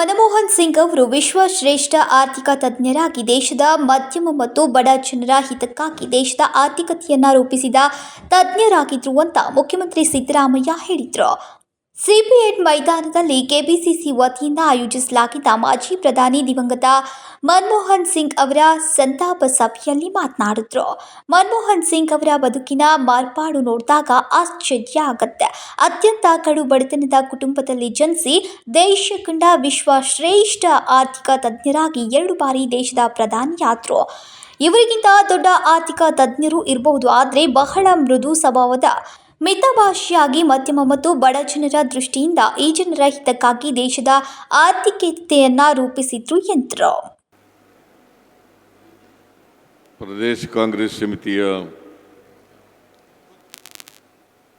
ಮನಮೋಹನ್ ಸಿಂಗ್ ಅವರು ವಿಶ್ವ ಶ್ರೇಷ್ಠ ಆರ್ಥಿಕ ತಜ್ಞರಾಗಿ ದೇಶದ ಮಧ್ಯಮ ಮತ್ತು ಬಡ ಜನರ ಹಿತಕ್ಕಾಗಿ ದೇಶದ ಆರ್ಥಿಕತೆಯನ್ನ ರೂಪಿಸಿದ ತಜ್ಞರಾಗಿದ್ರು ಅಂತ ಮುಖ್ಯಮಂತ್ರಿ ಸಿದ್ದರಾಮಯ್ಯ ಹೇಳಿದರು. ಸಿಪಿಎಟ್ ಮೈದಾನದಲ್ಲಿ ಕೆಪಿಸಿಸಿ ವತಿಯಿಂದ ಆಯೋಜಿಸಲಾಗಿದ್ದ ಮಾಜಿ ಪ್ರಧಾನಿ ದಿವಂಗತ ಮನಮೋಹನ್ ಸಿಂಗ್ ಅವರ ಸಂತಾಪ ಸಭೆಯಲ್ಲಿ ಮಾತನಾಡಿದ್ರು. ಮನಮೋಹನ್ ಸಿಂಗ್ ಅವರ ಬದುಕಿನ ಮಾರ್ಪಾಡು ನೋಡಿದಾಗ ಆಶ್ಚರ್ಯ ಆಗತ್ತೆ. ಅತ್ಯಂತ ಕಡು ಬಡತನದ ಕುಟುಂಬದಲ್ಲಿ ಜನಿಸಿ ದೇಶ ಕಂಡ ವಿಶ್ವ ಶ್ರೇಷ್ಠ ಆರ್ಥಿಕ ತಜ್ಞರಾಗಿ ಎರಡು ಬಾರಿ ದೇಶದ ಪ್ರಧಾನಿಯಾದರು. ಇವರಿಗಿಂತ ದೊಡ್ಡ ಆರ್ಥಿಕ ತಜ್ಞರು ಇರಬಹುದು ಆದರೆ ಬಹಳ ಮೃದು ಸ್ವಭಾವದ ಮಿತಭಾಷಿಯಾಗಿ ಮಧ್ಯಮ ಮತ್ತು ಬಡ ಜನರ ದೃಷ್ಟಿಯಿಂದ ಈ ಜನರ ಹಿತಕ್ಕಾಗಿ ದೇಶದ ಆರ್ಥಿಕತೆಯನ್ನ ರೂಪಿಸಿದ್ರು ಎಂದರು ಪ್ರದೇಶ ಕಾಂಗ್ರೆಸ್ ಸಮಿತಿಯ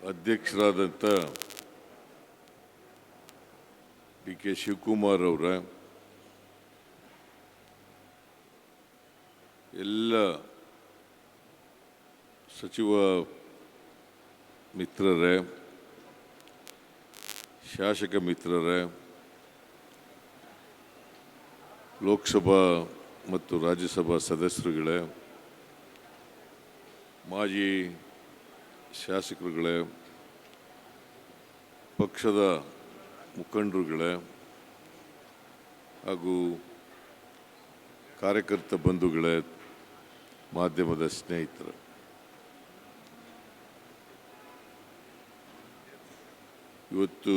ಅಧ್ಯಕ್ಷರಾದಂಥ ಡಿ ಕೆ ಶಿವಕುಮಾರ್ ಅವರ, ಎಲ್ಲ ಸಚಿವ ಮಿತ್ರರೇ, ಶಾಸಕ ಮಿತ್ರರೇ, ಲೋಕಸಭಾ ಮತ್ತು ರಾಜ್ಯಸಭಾ ಸದಸ್ಯರುಗಳೇ, ಮಾಜಿ ಶಾಸಕರುಗಳೇ, ಪಕ್ಷದ ಮುಖಂಡರುಗಳೇ ಹಾಗೂ ಕಾರ್ಯಕರ್ತ ಬಂಧುಗಳೇ, ಮಾಧ್ಯಮದ ಸ್ನೇಹಿತರು. ಇವತ್ತು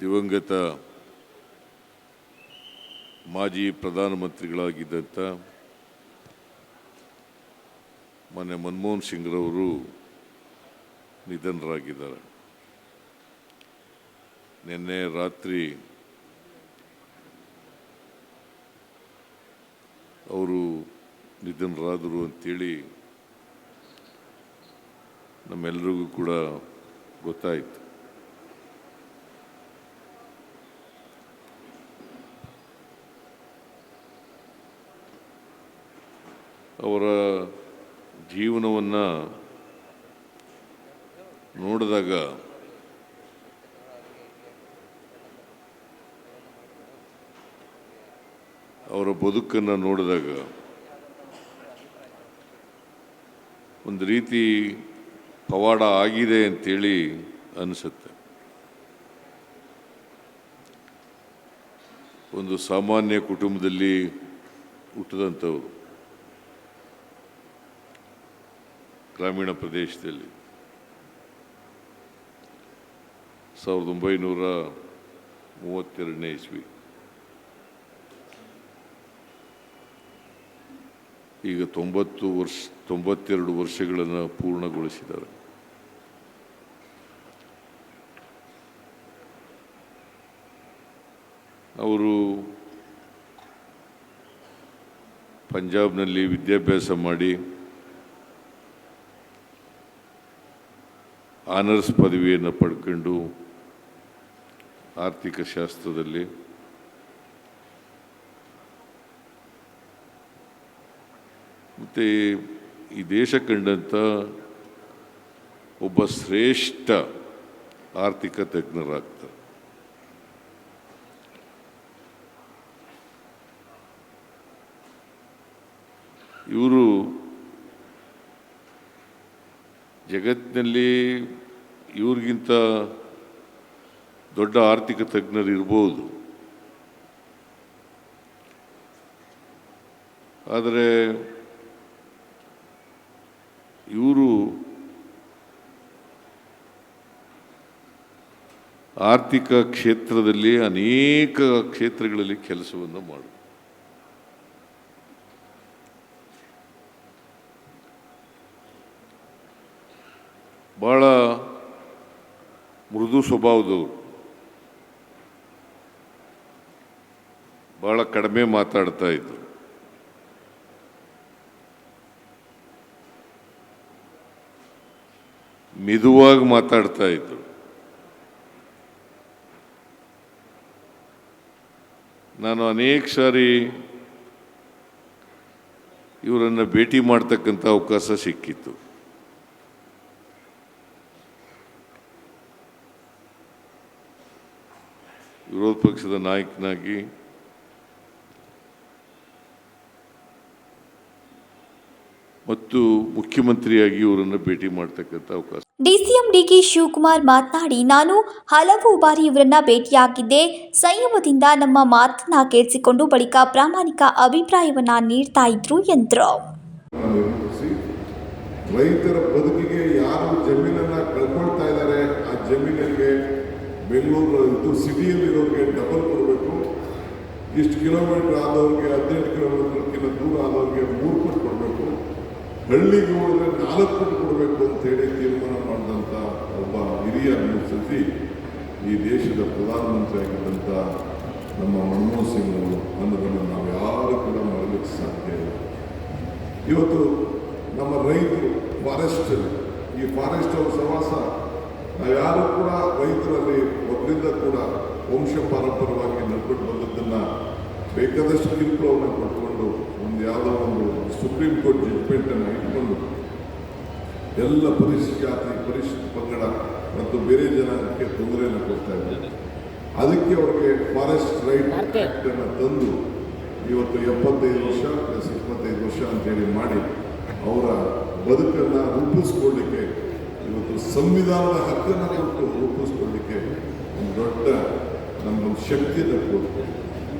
ದಿವಂಗತ ಮಾಜಿ ಪ್ರಧಾನಮಂತ್ರಿಗಳಾಗಿದ್ದಂಥ ಮೊನ್ನೆ ಮನಮೋಹನ್ ಸಿಂಗ್ರವರು ನಿಧನರಾಗಿದ್ದಾರೆ. ನಿನ್ನೆ ರಾತ್ರಿ ಅವರು ನಿಧನರಾದರು ಅಂತೇಳಿ ನಮ್ಮೆಲ್ಲರಿಗೂ ಕೂಡ ಗೊತ್ತಾಯಿತು. ಅವರ ಜೀವನವನ್ನು ನೋಡಿದಾಗ ಅವರ ಬದುಕನ್ನು ನೋಡಿದಾಗ ಒಂದು ರೀತಿ ಪವಾಡ ಆಗಿದೆ ಅಂತೇಳಿ ಅನಿಸುತ್ತೆ. ಒಂದು ಸಾಮಾನ್ಯ ಕುಟುಂಬದಲ್ಲಿ ಹುಟ್ಟಿದಂಥವ್ರು ಗ್ರಾಮೀಣ ಪ್ರದೇಶದಲ್ಲಿ ಸಾವಿರದ ಒಂಬೈನೂರ ಮೂವತ್ತೆರಡನೇ ಇಸ್ವಿ. ಈಗ ತೊಂಬತ್ತು ವರ್ಷ, ತೊಂಬತ್ತೆರಡು ವರ್ಷಗಳನ್ನು ಪೂರ್ಣಗೊಳಿಸಿದ್ದಾರೆ. ಅವರು ಪಂಜಾಬ್ನಲ್ಲಿ ವಿದ್ಯಾಭ್ಯಾಸ ಮಾಡಿ ಆನರ್ಸ್ ಪದವಿಯನ್ನು ಪಡ್ಕೊಂಡು ಆರ್ಥಿಕ ಶಾಸ್ತ್ರದಲ್ಲಿ ಮತ್ತು ಈ ದೇಶ ಕಂಡಂಥ ಒಬ್ಬ ಶ್ರೇಷ್ಠ ಆರ್ಥಿಕ ತಜ್ಞರಾಗ್ತಾರೆ. ಇವರು ಜಗತ್ತಿನಲ್ಲಿ ಇವ್ರಿಗಿಂತ ದೊಡ್ಡ ಆರ್ಥಿಕ ತಜ್ಞರು ಇರ್ಬೋದು. ಆದರೆ ಇವರು ಆರ್ಥಿಕ ಕ್ಷೇತ್ರದಲ್ಲಿ ಅನೇಕ ಕ್ಷೇತ್ರಗಳಲ್ಲಿ ಕೆಲಸವನ್ನು ಮಾಡು ಬಹಳ ಮೃದು ಸ್ವಭಾವದವರು. ಭಾಳ ಕಡಿಮೆ ಮಾತಾಡ್ತಾ ಇದ್ರು. ಮಿದುವಾಗಿ ಮಾತಾಡ್ತಾ ಇದ್ರು. ನಾನು ಅನೇಕ ಸಾರಿ ಇವರನ್ನು ಭೇಟಿ ಮಾಡ್ತಕ್ಕಂಥ ಅವಕಾಶ ಸಿಕ್ಕಿತ್ತು. ಪಕ್ಷದ ನಾಯಕನಾಗಿ ಮತ್ತು ಮುಖ್ಯಮಂತ್ರಿಯಾಗಿ ಇವರನ್ನು ಭೇಟಿ ಮಾಡ್ತಕ್ಕಂಥ ಅವಕಾಶ. ಡಿಸಿಎಂ ಡಿಕೆ ಶಿವಕುಮಾರ್ ಮಾತನಾಡಿ ನಾನು ಹಲವು ಬಾರಿ ಇವರನ್ನ ಭೇಟಿಯಾಗಿದ್ದೆ ಸಂಯಮದಿಂದ ನಮ್ಮ ಮಾತನ್ನ ಕೇಳಿಸಿಕೊಂಡು ಬಳಿಕ ಪ್ರಾಮಾಣಿಕ ಅಭಿಪ್ರಾಯವನ್ನ ನೀಡ್ತಾ ಇದ್ರು ಎಂದರು. ಇಷ್ಟು ಕಿಲೋಮೀಟರ್ ಆದವ್ರಿಗೆ, ಹದಿನೆಂಟು ಕಿಲೋಮೀಟರ್ಗಿಂತ ದೂರ ಆದವ್ರಿಗೆ ಮೂರು ಪಟ್ಟು ಕೊಡಬೇಕು. ಹಳ್ಳಿಗೆ ಹೋದ್ರೆ ನಾಲ್ಕು ಪಟ್ಟು ಕೊಡಬೇಕು ಅಂತೇಳಿ ತೀರ್ಮಾನ ಮಾಡಿದಂಥ ಒಬ್ಬ ಹಿರಿಯ ಸತಿ ಈ ದೇಶದ ಪ್ರಧಾನಮಂತ್ರಿ ಆಗಿದ್ದಂಥ ನಮ್ಮ ಮನಮೋಹನ್ ಸಿಂಗ್ ಅವರು ಅನ್ನೋದನ್ನು ನಾವು ಯಾರು ಕೂಡ ಮರಲಿಕ್ಕೆ ಸಾಧ್ಯ ಇಲ್ಲ. ಇವತ್ತು ನಮ್ಮ ರೈತರು ಫಾರೆಸ್ಟ್ ಈ ಫಾರೆಸ್ಟ್ ಅವರ ನಾವು ಯಾರು ಕೂಡ ರೈತರಲ್ಲಿ ಒಬ್ಬರಿಂದ ಕೂಡ ವಂಶ ಪಾರಂಪರವಾಗಿ ನಡ್ಕೊಂಡು ಬಂದದ್ದನ್ನು ಬೇಕಾದಷ್ಟು ಕಿರುಕುಳವನ್ನು ಪಡ್ಕೊಂಡು ಒಂದು ಯಾವುದೋ ಒಂದು ಸುಪ್ರೀಂ ಕೋರ್ಟ್ ಜಡ್ಜ್ಮೆಂಟನ್ನು ಇಟ್ಕೊಂಡು ಎಲ್ಲ ಪರಿಶಿಷ್ಟ ಜಾತಿ ಪರಿಶಿಷ್ಟ ಪಂಗಡ ಮತ್ತು ಬೇರೆ ಜನಕ್ಕೆ ತೊಂದರೆಯನ್ನು ಕೊಡ್ತಾ ಇದ್ದಾರೆ. ಅದಕ್ಕೆ ಅವರಿಗೆ ಫಾರೆಸ್ಟ್ ರೈಟ್ ಆಕ್ಟ್ ಅನ್ನು ತಂದು ಇವತ್ತು ಎಪ್ಪತ್ತೈದು ವರ್ಷ ಪ್ಲಸ್ ಇಪ್ಪತ್ತೈದು ವರ್ಷ ಅಂತೇಳಿ ಮಾಡಿ ಅವರ ಬದುಕನ್ನು ರೂಪಿಸ್ಕೊಳ್ಳಿಕ್ಕೆ ಇವತ್ತು ಸಂವಿಧಾನದ ಹಕ್ಕನ್ನು ಕೊಟ್ಟು ರೂಪಿಸ್ಕೊಳ್ಳಿಕ್ಕೆ ಒಂದು ದೊಡ್ಡ ನಮಗೊಂದು ಶಕ್ತಿ ತಪ್ಪೋದು.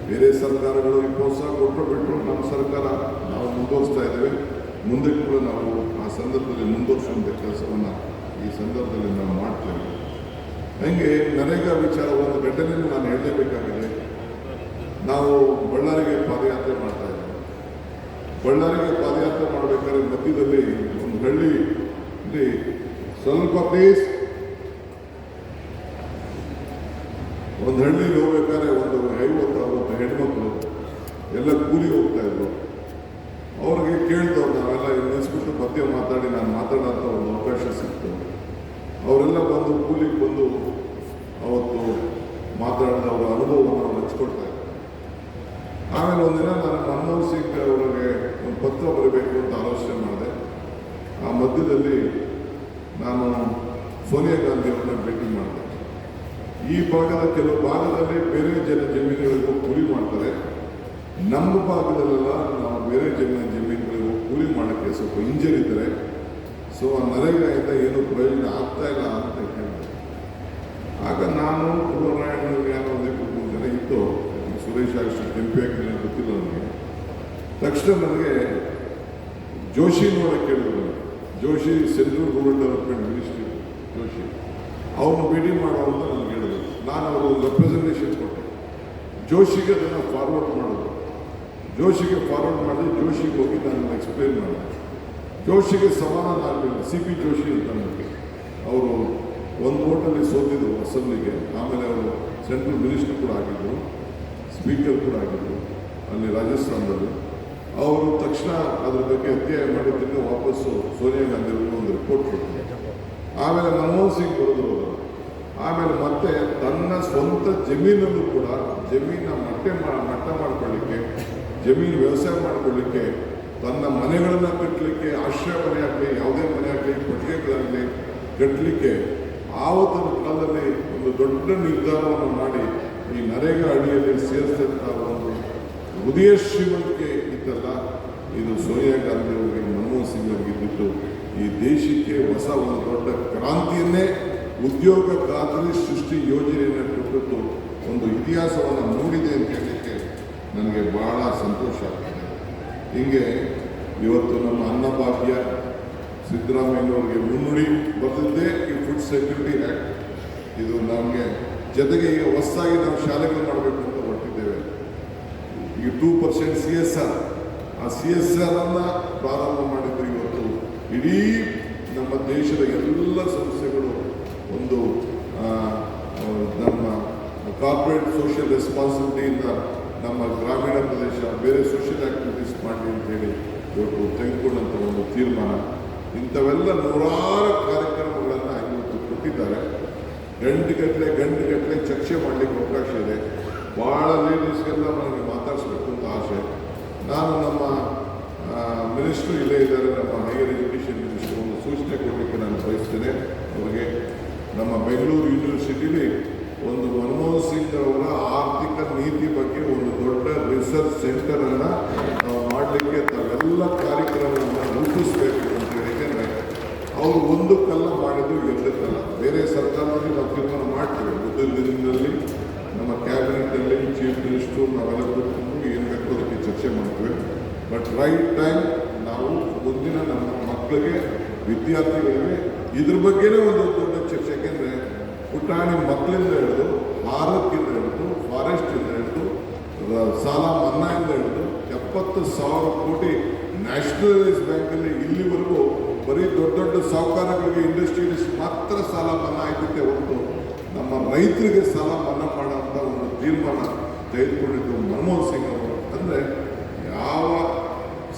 ಬೇರೆ ಸರ್ಕಾರಗಳು ಪ್ರೋತ್ಸಾಹ ಕೊಟ್ಟರು ಬಿಟ್ಟರು ನಮ್ಮ ಸರ್ಕಾರ ನಾವು ಮುಂದುವರಿಸ್ತಾ ಇದ್ದೇವೆ. ಮುಂದೆ ಕೂಡ ನಾವು ಆ ಸಂದರ್ಭದಲ್ಲಿ ಮುಂದುವರಿಸುವಂಥ ಕೆಲಸವನ್ನು ಈ ಸಂದರ್ಭದಲ್ಲಿ ನಾವು ಮಾಡ್ತೇವೆ. ಹಂಗೆ ನರೇಗಾ ವಿಚಾರ ಒಂದು ಘಟನೆಯನ್ನು ನಾನು ಹೇಳಲೇಬೇಕಾಗಿದೆ. ನಾವು ಬಳ್ಳಾರಿಗೆ ಪಾದಯಾತ್ರೆ ಮಾಡ್ತಾ ಇದ್ದೀವಿ. ಬಳ್ಳಾರಿಗೆ ಪಾದಯಾತ್ರೆ ಮಾಡಬೇಕಾದ್ರೆ ಮಧ್ಯದಲ್ಲಿ ಒಂದು ಹಳ್ಳಿ ಸ್ವಲ್ಪ ಪ್ಲೇಸ್ ಒಂದು ಹಳ್ಳಿಗೆ ಹೋಗ್ಬೇಕಾದ್ರೆ ಒಂದು ಐವತ್ತು, ಅರವತ್ತು ಹೆಣ್ಮಕ್ಳು ಎಲ್ಲ ಕೂಲಿ ಹೋಗ್ತಾ ಇದ್ರು. ಅವ್ರಿಗೆ ಕೇಳ್ತವ್ರು ನಾವೆಲ್ಲ ಇನ್ನಿಸ್ಬಿಟ್ಟು ಮತ್ತೆ ಮಾತಾಡಿ ನಾನು ಮಾತಾಡೋಂಥ ಒಂದು ಅವಕಾಶ ಸಿಕ್ತು. ಅವರೆಲ್ಲ ಬಂದು ಕೂಲಿಗೆ ಬಂದು ಅವತ್ತು ಮಾತಾಡಿದ ಅವರ ಅನುಭವವನ್ನು ಇದ್ದಾರೆ ಆಮೇಲೆ ಒಂದಿನ ನಾನು ಮನಮೋಹನ್ ಸಿಂಗ್ ಅವರಿಗೆ ಒಂದು ಪತ್ರ ಬರಬೇಕು ಅಂತ ಆಲೋಚನೆ ಮಾಡಿದೆ. ಆ ಮಧ್ಯದಲ್ಲಿ ನಾನು ಸೋನಿಯಾ ಗಾಂಧಿ ಅವರನ್ನ ಭೇಟಿ ಮಾಡಿದೆ. ಈ ಭಾಗದ ಕೆಲವು ಭಾಗದಲ್ಲಿ ಬೇರೆ ಜನ ಜಮೀನುಗಳಿಗೂ ಕೂಲಿ ಮಾಡ್ತಾರೆ. ನಮ್ಮ ಭಾಗದಲ್ಲೆಲ್ಲ ನಾವು ಬೇರೆ ಜನ ಜಮೀನುಗಳಿಗೂ ಕೂಲಿ ಮಾಡೋಕ್ಕೆ ಸ್ವಲ್ಪ ಹಿಂಜರಿದ್ದಾರೆ ಸೊ ಆ ನರೇಗಾಯಿಂದ ಏನು ಪ್ರಯೋಜನ ಆಗ್ತಾ ಇಲ್ಲ ಅಂತ ಹೇಳಿದೆ ಆಗ ನಾನು ಪೂರ್ವನಾರಾಯಣ ಏನೋ ಜನ ಇತ್ತು. ಸುರೇಶ್ ಅಷ್ಟು ಗೊತ್ತಿಲ್ಲ ನನಗೆ. ತಕ್ಷಣ ನನಗೆ ಜೋಶಿ ನೋಡೋಕ್ಕೆ ಕೇಳಿದ್ರು. Joshi central rural development ministry Joshi. ಅವ್ರನ್ನ ಭೇಟಿ ಮಾಡೋದು ಅಂತ ನನಗೆ ಹೇಳಿದ್ರು ನಾನು ಅವರು ಒಂದು ರೆಪ್ರೆಸೆಂಟೇಷನ್ ಕೊಟ್ಟೆ. ಜೋಶಿಗೆ ಅದನ್ನು ಫಾರ್ವರ್ಡ್ ಮಾಡೋದು. ಜೋಶಿಗೆ ಫಾರ್ವರ್ಡ್ ಮಾಡಿ ಜೋಶಿಗೆ ಹೋಗಿ ನಾನು ಎಕ್ಸ್ಪ್ಲೇನ್ ಮಾಡಿದೆ. ಜೋಶಿಗೆ ಸಮಾಧಾನ ಆಗಲಿಲ್ಲ. ಸಿ ಪಿ ಜೋಶಿ ಅಂತ ನನಗೆ. ಅವರು ಒಂದು ಓಟಲ್ಲಿ ಸೋತಿದ್ರು ಅಸೆಂಬ್ಲಿಗೆ. ಆಮೇಲೆ ಅವರು ಸೆಂಟ್ರಲ್ ಮಿನಿಸ್ಟರ್ ಕೂಡ ಆಗಿದ್ದರು ಸ್ಪೀಕರ್ ಕೂಡ ಆಗಿದ್ದರು ಅಲ್ಲಿ ರಾಜಸ್ಥಾನದಲ್ಲಿ. ಅವರು ತಕ್ಷಣ ಅದ್ರ ಬಗ್ಗೆ ಅಧ್ಯಯನ ಮಾಡಿದ್ದಕ್ಕೆ ವಾಪಸ್ಸು ಸೋನಿಯಾ ಗಾಂಧಿ ಒಂದು ರಿಪೋರ್ಟ್ ಕೊಟ್ಟರು. ಆಮೇಲೆ ಮನಮೋಹನ್ ಸಿಂಗ್ ಅವರು ಆಮೇಲೆ ಮತ್ತೆ ತನ್ನ ಸ್ವಂತ ಜಮೀನಲ್ಲೂ ಕೂಡ ಜಮೀನ ಮಟ್ಟೆ ಮಟ್ಟ ಮಾಡ್ಕೊಳ್ಳಿಕ್ಕೆ, ಜಮೀನು ವ್ಯವಸಾಯ ಮಾಡ್ಕೊಳ್ಳಿಕ್ಕೆ, ತನ್ನ ಮನೆಗಳನ್ನು ಕಟ್ಟಲಿಕ್ಕೆ ಆಶ್ರಯ ಮನೆ ಆಗಲಿ, ಯಾವುದೇ ಮನೆ ಆಗಲಿ, ಕೊಟ್ಟಿಗೆಗಳಾಗಲಿ ಕಟ್ಟಲಿಕ್ಕೆ ಆವತ್ತಿನ ಕಾಲದಲ್ಲಿ ಒಂದು ದೊಡ್ಡ ನಿರ್ಧಾರವನ್ನು ಮಾಡಿ ಈ ನರೇಗಾ ಅಡಿಯಲ್ಲಿ ಸೇರಿಸಿದಂಥ ಒಂದು ಹೃದಯ ಶ್ರೀಮಂತಿಕೆ ಇತ್ತಲ್ಲ ಇದು ಸೋನಿಯಾ ಗಾಂಧಿ ಅವರಿಗೆ ಮನಮೋಹನ್ ಸಿಂಗ್ ಅವರಿಗೆ ಇದ್ದಿದ್ದು. ಈ ದೇಶಕ್ಕೆ ಹೊಸ ಒಂದು ದೊಡ್ಡ ಕ್ರಾಂತಿಯನ್ನೇ ಉದ್ಯೋಗ ಖಾತರಿ ಸೃಷ್ಟಿ ಯೋಜನೆಯನ್ನು ಕೊಟ್ಟಿದ್ದು ಒಂದು ಇತಿಹಾಸವನ್ನು ಮೂಡಿದೆ ಅಂತ ಹೇಳಲಿಕ್ಕೆ ನನಗೆ ಬಹಳ ಸಂತೋಷ ಆಗ್ತದೆ. ಹೀಗೆ ಇವತ್ತು ನಮ್ಮ ಅನ್ನಭಾಗ್ಯ ಸಿದ್ದರಾಮಯ್ಯನವರಿಗೆ ಮುನ್ನುಡಿ ಬರೆದಿದ್ದೇ ಈ ಫುಡ್ ಸೆಕ್ಯೂರಿಟಿ ಆ್ಯಕ್ಟ್ ಇದು ನಮಗೆ ಜೊತೆಗೆ ಈಗ ಹೊಸದಾಗಿ ನಾವು ಶಾಲೆಗಳು ಮಾಡಬೇಕು ಅಂತ ಹೊರಟಿದ್ದೇವೆ. ಈ two percent C S R ಆ ಸಿ ಎಸ್ ಆರ್ ಅನ್ನು ಪ್ರಾರಂಭ ಮಾಡಿದ್ರು ಇವತ್ತು ಇಡೀ ನಮ್ಮ ದೇಶದ ಎಲ್ಲ ಸಂಸ್ಥೆಗಳು ಒಂದು ನಮ್ಮ ಕಾರ್ಪೊರೇಟ್ ಸೋಷಿಯಲ್ ರೆಸ್ಪಾನ್ಸಿಬಿಲಿಟಿಯಿಂದ ನಮ್ಮ ಗ್ರಾಮೀಣ ಪ್ರದೇಶ ಬೇರೆ ಸೋಷಿಯಲ್ ಆಕ್ಟಿವಿಟೀಸ್ ಮಾಡಿ ಅಂತೇಳಿ ಇವತ್ತು ತೆಗೆದುಕೊಂಡಂಥ ಒಂದು ತೀರ್ಮಾನ. ಇಂಥವೆಲ್ಲ ನೂರಾರು ಕಾರ್ಯಕ್ರಮಗಳನ್ನು ಇವತ್ತು ಕೊಟ್ಟಿದ್ದಾರೆ. ಗಂಟೆಗಟ್ಟಲೆ ಗಂಟೆಗಟ್ಟಲೆ ಚರ್ಚೆ ಮಾಡಲಿಕ್ಕೆ ಅವಕಾಶ ಇದೆ. ಭಾಳ ಲೇಡೀಸ್ಗೆಲ್ಲ ನನಗೆ ಮಾತಾಡಿಸ್ಬೇಕು ಅಂತ ಆಸೆ. ನಾನು ನಮ್ಮ ಮಿನಿಸ್ಟ್ರು ಇಲ್ಲೇ ಇದ್ದಾರೆ, ನಮ್ಮ ಹೈಯರ್ ಬಯಸ್ತೇನೆ ಅವರಿಗೆ ನಮ್ಮ ಬೆಂಗಳೂರು ಯೂನಿವರ್ಸಿಟಿಲಿ ಒಂದು ಮನಮೋಹನ್ ಸಿಂಗ್ ಅವರ ಆರ್ಥಿಕ ನೀತಿ ಬಗ್ಗೆ ಒಂದು ದೊಡ್ಡ ರಿಸರ್ಚ್ ಸೆಂಟರನ್ನು ನಾವು ಮಾಡಲಿಕ್ಕೆ ತಾವೆಲ್ಲ ಕಾರ್ಯಕ್ರಮವನ್ನು ರೂಪಿಸಬೇಕು ಅಂತ ಹೇಳಿದ್ರೆ ಅವರು ಒಂದು ಕಲ್ಲ ಮಾಡಿದ್ದು ಕಲ್ಲ. ಬೇರೆ ಸರ್ಕಾರದಲ್ಲಿ ನಾವು ತೀರ್ಮಾನ ಮಾಡ್ತೀವಿ. ಬುದ್ಧ ದಿನದಲ್ಲಿ ನಮ್ಮ ಕ್ಯಾಬಿನೆಟಲ್ಲಿ ಚೀಫ್ ಮಿನಿಸ್ಟ್ರು ನಾವೆಲ್ಲ ಕೂತ್ಕೊಂಡು ಏನು ಬೇಕು ಅದಕ್ಕೆ ಚರ್ಚೆ ಮಾಡ್ತೀವಿ. ಬಟ್ ರೈಟ್ ಟೈಮ್ ನಾವು ಮುಂದಿನ ನಮ್ಮ ಮಕ್ಕಳಿಗೆ, ವಿದ್ಯಾರ್ಥಿಗಳಿಗೆ ಇದ್ರ ಬಗ್ಗೆನೇ ಒಂದು ದೊಡ್ಡ ಚರ್ಚೆ. ಯಾಕೆಂದರೆ ಪುಟಾಣಿ ಮಕ್ಕಳಿಂದ ಹಿಡಿದು ಆರೋಗ್ಯದಿಂದ ಹಿಡಿದು ಫಾರೆಸ್ಟಿಂದ ಹಿಡಿದು ಸಾಲ ಮನ್ನಾಯಿಂದ ಹಿಡಿದು ಎಪ್ಪತ್ತು ಸಾವಿರ ಕೋಟಿ ನ್ಯಾಷನಲೈಸ್ ಬ್ಯಾಂಕಲ್ಲಿ ಇಲ್ಲಿವರೆಗೂ ಬರೀ ದೊಡ್ಡ ದೊಡ್ಡ ಸಾಹುಕಾರಗಳಿಗೆ ಇಂಡಸ್ಟ್ರೀಸ್ ಮಾತ್ರ ಸಾಲ ಮನ್ನಾ ಇದ್ದಕ್ಕೆ ಹೊರತು ನಮ್ಮ ರೈತರಿಗೆ ಸಾಲ ಮನ್ನಾ ಮಾಡೋಂಥ ಒಂದು ತೀರ್ಮಾನ ತೆಗೆದುಕೊಂಡಿದ್ದು ಮನಮೋಹನ್ ಸಿಂಗ್ ಅವರು. ಅಂದರೆ ಯಾವ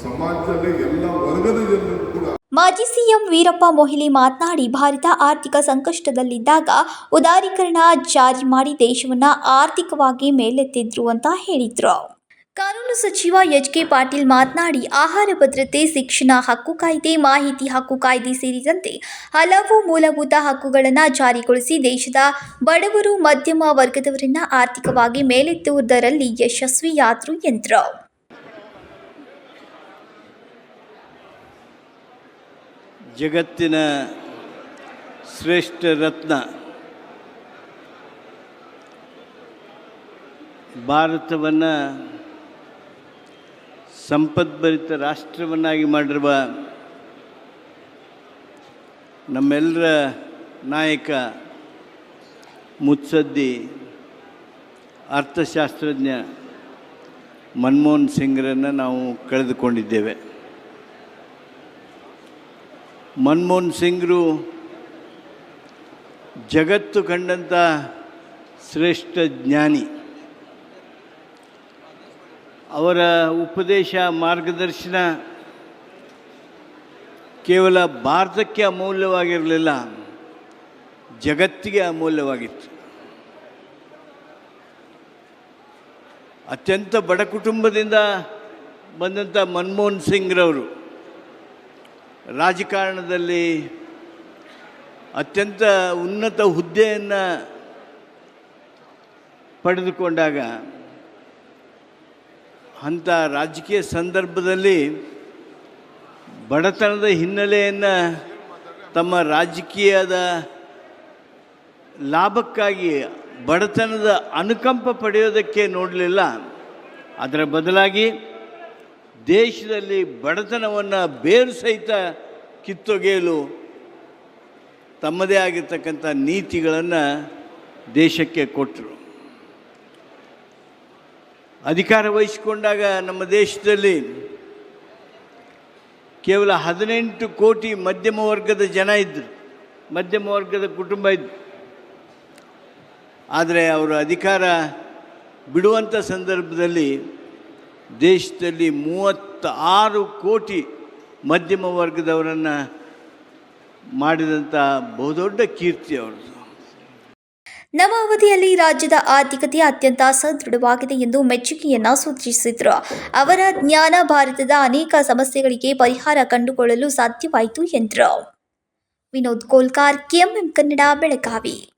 ಸಮಾಜದಲ್ಲಿ ಎಲ್ಲ ವರ್ಗದ ಜನರು ಕೂಡ ಮಾಜಿ ಸಿಎಂ ವೀರಪ್ಪ ಮೊಹಿಲಿ ಮಾತನಾಡಿ, ಭಾರತ ಆರ್ಥಿಕ ಸಂಕಷ್ಟದಲ್ಲಿದ್ದಾಗ ಉದಾರೀಕರಣ ಜಾರಿ ಮಾಡಿ ದೇಶವನ್ನು ಆರ್ಥಿಕವಾಗಿ ಮೇಲೆತ್ತಿದ್ರು ಅಂತ ಹೇಳಿದ್ರು. ಕಾನೂನು ಸಚಿವ ಎಚ್ ಕೆ ಪಾಟೀಲ್ ಮಾತನಾಡಿ, ಆಹಾರ ಭದ್ರತೆ, ಶಿಕ್ಷಣ ಹಕ್ಕು ಕಾಯ್ದೆ, ಮಾಹಿತಿ ಹಕ್ಕು ಕಾಯ್ದೆ ಸೇರಿದಂತೆ ಹಲವು ಮೂಲಭೂತ ಹಕ್ಕುಗಳನ್ನು ಜಾರಿಗೊಳಿಸಿ ದೇಶದ ಬಡವರು, ಮಧ್ಯಮ ವರ್ಗದವರನ್ನ ಆರ್ಥಿಕವಾಗಿ ಮೇಲೆತ್ತುವುದರಲ್ಲಿ ಯಶಸ್ವಿಯಾದರು ಎಂದರು. ಜಗತ್ತಿನ ಶ್ರೇಷ್ಠ ರತ್ನ ಭಾರತವನ್ನು ಸಂಪದ್ಭರಿತ ರಾಷ್ಟ್ರವನ್ನಾಗಿ ಮಾಡಿರುವ ನಮ್ಮೆಲ್ಲರ ನಾಯಕ ಮುತ್ಸದ್ದಿ ಅರ್ಥಶಾಸ್ತ್ರಜ್ಞ ಮನಮೋಹನ್ ಸಿಂಗ್ರನ್ನು ನಾವು ಕಳೆದುಕೊಂಡಿದ್ದೇವೆ. ಮನಮೋಹನ್ ಸಿಂಗ್ರು ಜಗತ್ತು ಕಂಡಂಥ ಶ್ರೇಷ್ಠ ಜ್ಞಾನಿ. ಅವರ ಉಪದೇಶ ಮಾರ್ಗದರ್ಶನ ಕೇವಲ ಭಾರತಕ್ಕೆ ಅಮೂಲ್ಯವಾಗಿರಲಿಲ್ಲ, ಜಗತ್ತಿಗೆ ಅಮೂಲ್ಯವಾಗಿತ್ತು. ಅತ್ಯಂತ ಬಡ ಕುಟುಂಬದಿಂದ ಬಂದಂಥ ಮನಮೋಹನ್ ಸಿಂಗ್ರವರು ರಾಜಕಾರಣದಲ್ಲಿ ಅತ್ಯಂತ ಉನ್ನತ ಹುದ್ದೆಯನ್ನು ಪಡೆದುಕೊಂಡಾಗ ಅಂಥ ರಾಜಕೀಯ ಸಂದರ್ಭದಲ್ಲಿ ಬಡತನದ ಹಿನ್ನೆಲೆಯನ್ನು ತಮ್ಮ ರಾಜಕೀಯದ ಲಾಭಕ್ಕಾಗಿ ಬಡತನದ ಅನುಕಂಪ ಪಡೆಯೋದಕ್ಕೆ ನೋಡಲಿಲ್ಲ. ಅದರ ಬದಲಾಗಿ ದೇಶದಲ್ಲಿ ಬಡತನವನ್ನು ಬೇರು ಸಹಿತ ಕಿತ್ತೊಗೆಯಲು ತಮ್ಮದೇ ಆಗಿರ್ತಕ್ಕಂಥ ನೀತಿಗಳನ್ನು ದೇಶಕ್ಕೆ ಕೊಟ್ಟರು. ಅಧಿಕಾರ ವಹಿಸಿಕೊಂಡಾಗ ನಮ್ಮ ದೇಶದಲ್ಲಿ ಕೇವಲ ಹದಿನೆಂಟು ಕೋಟಿ ಮಧ್ಯಮ ವರ್ಗದ ಜನ ಇದ್ದರು ಮಧ್ಯಮ ವರ್ಗದ ಕುಟುಂಬ ಇದ್ದರು ಆದರೆ ಅವರು ಅಧಿಕಾರ ಬಿಡುವಂಥ ಸಂದರ್ಭದಲ್ಲಿ ದೇಶದಲ್ಲಿ ಮೂವತ್ತಾರು ಕೋಟಿ ಮಧ್ಯಮ ವರ್ಗದವರನ್ನು ಮಾಡಿದಂಥ ಬಹುದೊಡ್ಡ ಕೀರ್ತಿ ಅವರದು ನವ ಅವಧಿಯಲ್ಲಿ ರಾಜ್ಯದ ಆರ್ಥಿಕತೆ ಅತ್ಯಂತ ಸದೃಢವಾಗಿದೆ ಎಂದು ಮೆಚ್ಚುಗೆಯನ್ನು ಸೂಚಿಸಿದರು. ಅವರ ಜ್ಞಾನ ಭಾರತದ ಅನೇಕ ಸಮಸ್ಯೆಗಳಿಗೆ ಪರಿಹಾರ ಕಂಡುಕೊಳ್ಳಲು ಸಾಧ್ಯವಾಯಿತು ಎಂದರು. ವಿನೋದ್ ಕೋಲ್ಕಾರ್, ಕೆಎಂಎಂ ಕನ್ನಡ, ಬೆಳಗಾವಿ.